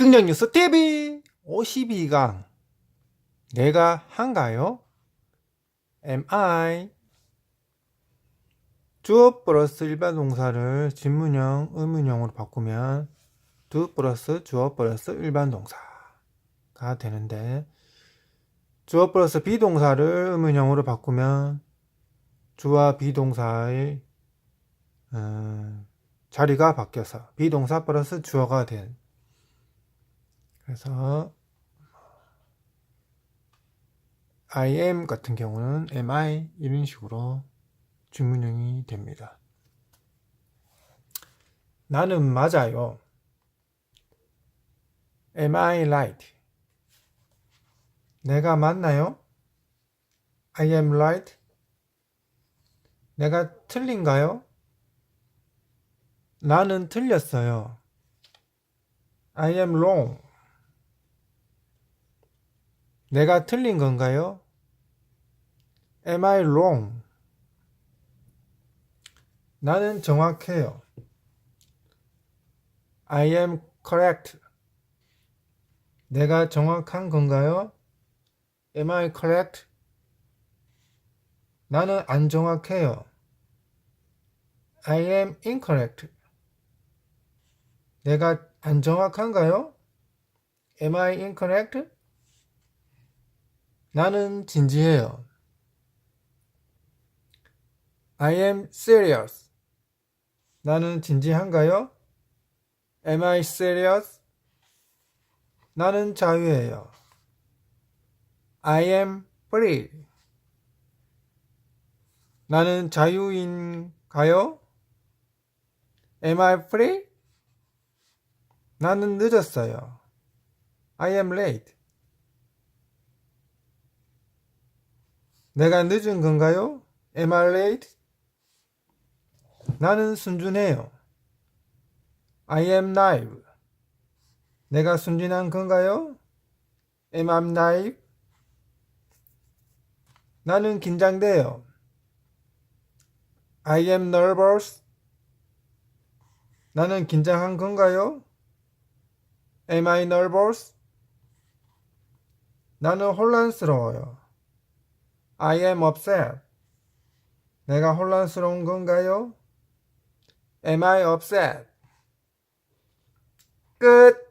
긍정뉴스 TV 52강 내가 한가요? am I 주어 플러스 일반 동사를 진문형, 의문형으로 바꾸면 do 플러스 주어 플러스 일반 동사가 되는데 주어 플러스 비동사를 의문형으로 바꾸면 주와 비동사의 음, 자리가 바뀌어서 비동사 플러스 주어가 된 그래서 I am 같은 경우는 am I 이런 식으로 주문형이 됩니다. 나는 맞아요. Am I right? 내가 맞나요? I am right. 내가 틀린가요? 나는 틀렸어요. I am wrong. 내가 틀린 건가요? Am I wrong? 나는 정확해요. I am correct. 내가 정확한 건가요? Am I correct? 나는 안 정확해요. I am incorrect. 내가 안 정확한가요? Am I incorrect? 나는 진지해요. I am serious. 나는 진지한가요? Am I serious? 나는 자유해요. I am free. 나는 자유인가요? Am I free? 나는 늦었어요. I am late. 내가 늦은 건가요? Am I late? 나는 순준해요. I am naive. 내가 순진한 건가요? Am I naive? 나는 긴장돼요. I am nervous. 나는 긴장한 건가요? Am I nervous? 나는 혼란스러워요. I am upset. 내가 혼란스러운 건가요? Am I upset? 끝!